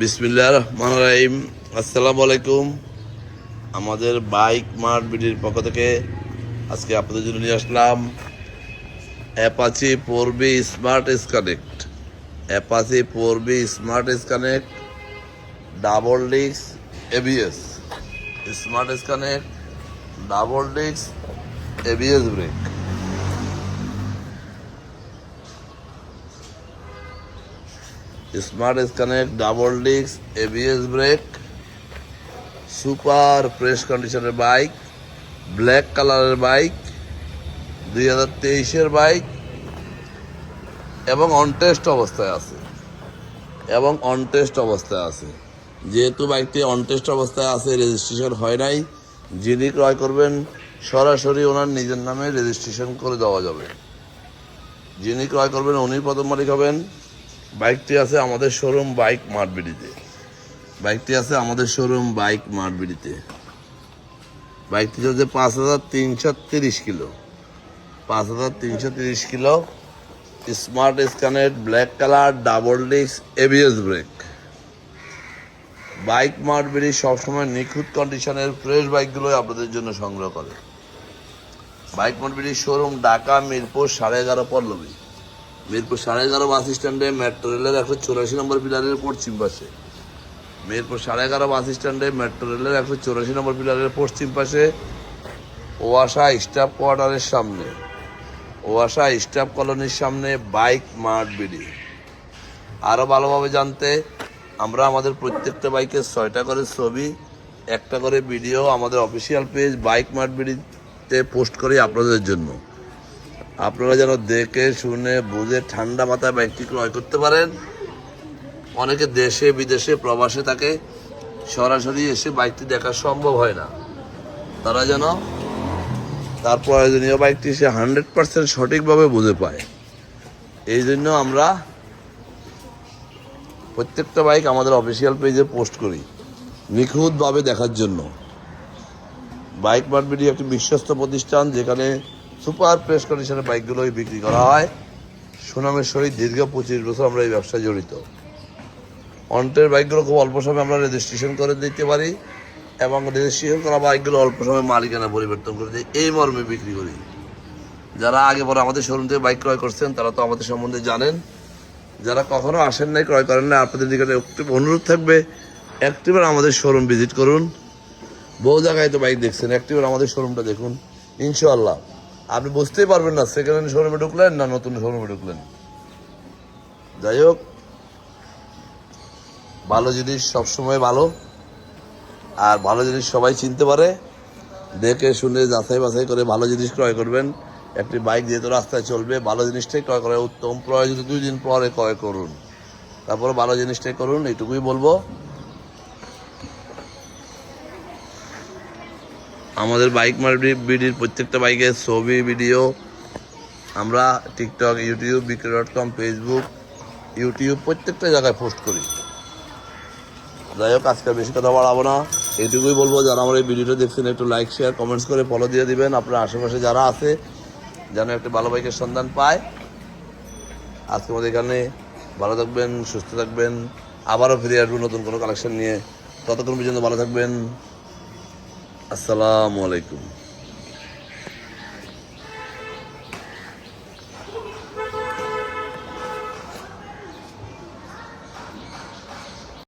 বিসমিল্লাহ রহমান রাহিম। আসসালামু আলাইকুম আমাদের বাইক মার্ট বিডির পক্ষ থেকে আজকে আপনাদের জন্য নিয়ে আসলাম Apache four V smart connect. Apache four V smart connect, double disc ABS smart connect, double disc ABS brake. Smart connect double disc ABS brake, super fresh কন্ডিশনের বাইক, ব্ল্যাক কালারের bike, দুই হাজার তেইশের বাইক, এবং on test অবস্থায় আছে। এবং on test অবস্থায় আছে। যেহেতু বাইকটি অনটেস্ট অবস্থায় আছে, রেজিস্ট্রেশন হয় নাই যিনি ক্রয় করবেন, সরাসরি ওনার নিজের নামে রেজিস্ট্রেশন করে দেওয়া যাবে। যিনি ক্রয় করবেন উনি প্রথম মালিক হবেন। বাইকটি আছে আমাদের শোরুম বাইক মারবিডিতে বাইকটি আছে আমাদের শোরুম বাইক মারবিডিতে বাইকটি হচ্ছে পাঁচ হাজার তিনশো তিরিশ কিলো। পাঁচ হাজার তিনশো তিরিশ kilo. Smart connect black colour, double disc ABS brake bike মারবিডি সবসময় নিখুঁত কন্ডিশনের ফ্রেশ বাইকগুলোই আপনাদের জন্য সংগ্রহ করে। বাইক মারবিডির শোরুম ঢাকা, মিরপুর, সাড়ে এগারো পল্লবী। মিরপুর সাড়ে এগারো বাস স্ট্যান্ডে মেট্রো রেলের একশো চৌরাশি নম্বর পিলারের পশ্চিম পাশে। মিরপুর সাড়ে এগারো বাস স্ট্যান্ডে মেট্রো রেলের একশো চৌরাশি নম্বর পিলারের পশ্চিম পাশে ওয়াসা স্টাফ কোয়ার্টারের সামনে। ওয়াসা স্টাফ কলোনির সামনে বাইক মার্ট বিডি। আরও ভালোভাবে জানতে আমরা আমাদের প্রত্যেকটা বাইকের ছয়টা করে ছবি, একটা করে ভিডিও আমাদের অফিসিয়াল পেজ বাইক মার্ট বিডিতে পোস্ট করি আপনাদের জন্য। আপনারা যেন দেখে, শুনে, বুঝে, ঠান্ডা মাথায় বাইকটি ক্রয় করতে পারেন। অনেকে দেশে, বিদেশে, প্রবাসে থাকে, সরাসরি এসে বাইকটি দেখা সম্ভব হয় না। তারা যেন তার প্রয়োজনীয় বাইকটি সে হান্ড্রেড পার্সেন্ট সঠিকভাবে বুঝে পায়। এই জন্য আমরা প্রত্যেকটা বাইক আমাদের অফিসিয়াল পেজে পোস্ট করি, নিখুঁতভাবে দেখার জন্য। বাইক মার্কেটি একটি বিশ্বস্ত প্রতিষ্ঠান যেখানে সুপার প্রেস কন্ডিশনের বাইকগুলোই বিক্রি করা হয়। সুনামের সহিত দীর্ঘ পঁচিশ বছর আমরা এই ব্যবসায় জড়িত। অন্টের বাইকগুলো খুব অল্প সময়ে আমরা রেজিস্ট্রেশন করে দিতে পারি এবং রেজিস্ট্রেশন করা বাইকগুলো অল্প সময়ে মালিকানা পরিবর্তন করে দিই এই মর্মে বিক্রি করি। যারা আগে পরে আমাদের শোরুম থেকে বাইক ক্রয় করছেন, তারা তো আমাদের সম্বন্ধে জানেন। যারা কখনো আসেন নাই, ক্রয় করেন না আপনাদের দিকে একটু অনুরোধ থাকবে, একটিবার আমাদের শোরুম ভিজিট করুন। বহু জায়গায় তো বাইক দেখছেন, একটিবার আমাদের শোরুমটা দেখুন, ইনশাআল্লাহ। আপনি বুঝতেই পারবেন না সেকেন্ড হ্যান্ড শোরুমে ঢুকলেন না নতুন শোরুমে ঢুকলেন। যাই হোক, ভালো জিনিস সবসময় ভালো, আর ভালো জিনিস সবাই চিনতে পারে। দেখে শুনে যাচাই বাছাই করে ভালো জিনিস ক্রয় করবেন। একটি বাইক যেহেতু রাস্তায় চলবে, ভালো জিনিসটাই ক্রয় করা উত্তম। প্রয়োজন দুই দিন পরে ক্রয় করুন। তারপরে ভালো জিনিসটাই করুন, এইটুকুই বলব। আমাদের বাইক মার্কেট বিডির প্রত্যেকটা বাইকের ছবি ভিডিও আমরা TikTok YouTube Bikri dot com Facebook YouTube প্রত্যেকটা জায়গায় পোস্ট করি। যাই হোক, আজকে বেশি কথা বাড়াবো না। এইটুকুই বলব, যারা আমার এই ভিডিওটা দেখছেন, একটু লাইক শেয়ার কমেন্টস করে ফলো দিয়ে দিবেন। আপনার আশেপাশে যারা আছে, যেন একটা ভালো বাইকের সন্ধান পায়। আজকে আমাদের এখানে। ভালো থাকবেন, সুস্থ থাকবেন। আবারও ফিরে আসব নতুন কোনো কালেকশন নিয়ে। ততক্ষণ পর্যন্ত ভালো থাকবেন। আসসালামু আলাইকুম।